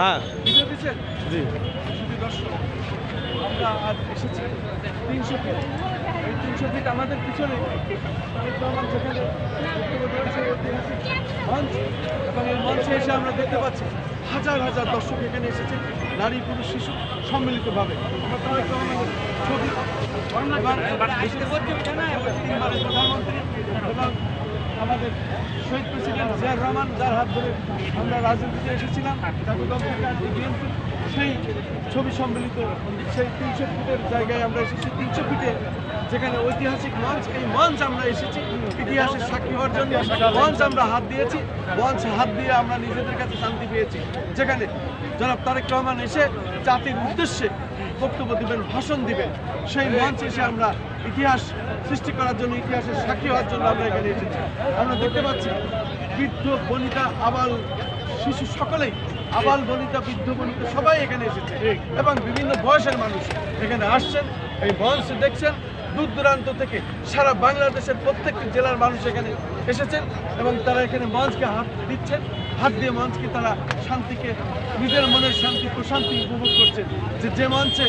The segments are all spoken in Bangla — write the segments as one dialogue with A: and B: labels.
A: হ্যাঁ। জি।
B: দর্শক আমরা আজ এসেছি তিনশো ফিট। এই তিনশো ফিট আমাদের পিছনে মঞ্চ। এবং এই মঞ্চে এসে আমরা দেখতে পাচ্ছি হাজার হাজার দর্শক এখানে এসেছে নারী পুরুষ শিশু সম্মিলিতভাবে। ছবি। এবং তিনবারের প্রধানমন্ত্রী। এবং আমাদের শহীদ প্রেসিডেন্ট জিয়ার রহমান যার হাত ধরে আমরা রাজনীতিতে এসেছিলাম আজকে বিএনপি সেই ছবি সম্মিলিত সেই তিনশো ফিটের জায়গায় আমরা এসেছি। তিনশো ফিটে যেখানে ঐতিহাসিক মঞ্চ, এই মঞ্চ আমরা এসেছি। ইতিহাসের সাক্ষী হওয়ার জন্য মঞ্চ আমরা হাত দিয়েছি। মঞ্চ হাত দিয়ে আমরা নিজেদের কাছে শান্তি পেয়েছি। যেখানে জনাব তারেক রহমান এসে জাতির উদ্দেশ্যে বক্তব্য দিবেন, ভাষণ দিবেন। সেই মঞ্চ এসে আমরা ইতিহাস সৃষ্টি করার জন্য, ইতিহাসের সাক্ষী হওয়ার জন্য আমরা এখানে এসেছি। আমরা দেখতে পাচ্ছি বৃদ্ধ, বনিতা, আবাল, শিশু সকলেই আবাল বনিতা বৃদ্ধ বনিতা সবাই এখানে এসেছে। এবং বিভিন্ন বয়সের মানুষ এখানে আসছেন, এই মঞ্চ দেখছেন, দূর দূরান্ত থেকে সারা বাংলাদেশের প্রত্যেকটি জেলার মানুষ এখানে এসেছেন এবং তারা এখানে মঞ্চকে হাত দিচ্ছেন। হাত দিয়ে মঞ্চকে তারা শান্তিকে, নিজের মনের শান্তি, প্রশান্তি উপভোগ করছেন। যে যে মঞ্চে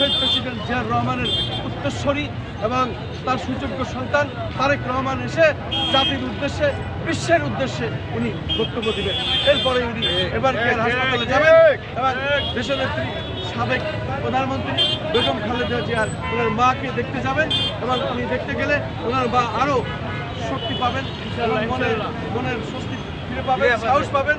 B: শহীদ প্রেসিডেন্ট জিয়ার রহমানের উত্তরস্বরী এবং তার সুযোগ্য সন্তান তারেক রহমান এসে জাতির উদ্দেশ্যে বিশ্বের উদ্দেশ্যে উনি বক্তব্য দিবেন। এরপরে উনি এবার কেয়ার হাসপাতালে যাবেন? এবং দেশনেত্রী সাবেক প্রধানমন্ত্রী বেগম খালেদা জিয়ার ওনার মাকে দেখতে যাবেন এবং উনি দেখতে গেলে ওনার মা আরও শক্তি পাবেন মনের মনের স্বস্তি ফিরে পাবেন। সাহস পাবেন।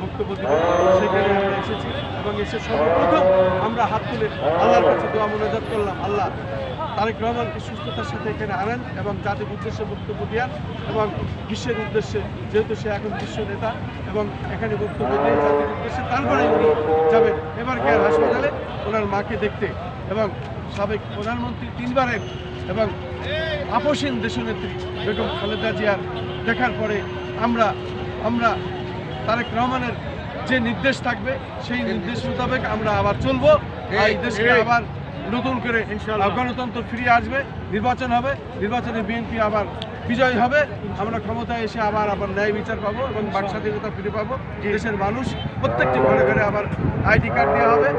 B: আমরা এসেছি এবং এসে আমরা হাত আল্লাহর কাছে আল্লাহ সাথে এবং এবং উদ্দেশ্যে, যেহেতু সে এখন বিশ্ব নেতা এবং এখানে তারপরে যাবেন। এবার কেয়ার হাসপাতালে ওনার মাকে দেখতে এবং সাবেক প্রধানমন্ত্রী তিনবারের এবং আপসীন দেশনেত্রী বেগম খালেদা জিয়ার দেখার পরে আমরা আমরা তারেক রহমানের যে নির্দেশ থাকবে সেই নির্দেশ মোতাবেক আমরা আবার চলবো। এই দেশকে আবার নতুন করে গণতন্ত্র ফিরিয়ে আসবে নির্বাচন হবে নির্বাচনে বিএনপি আবার বিজয় হবে। আমরা ক্ষমতায় এসে আবার আবার ন্যায় বিচার পাবো এবং বাক স্বাধীনতা ফিরে পাবো। দেশের মানুষ প্রত্যেকটি ঘরে ঘরে আবার আইডি কার্ড দেওয়া হবে।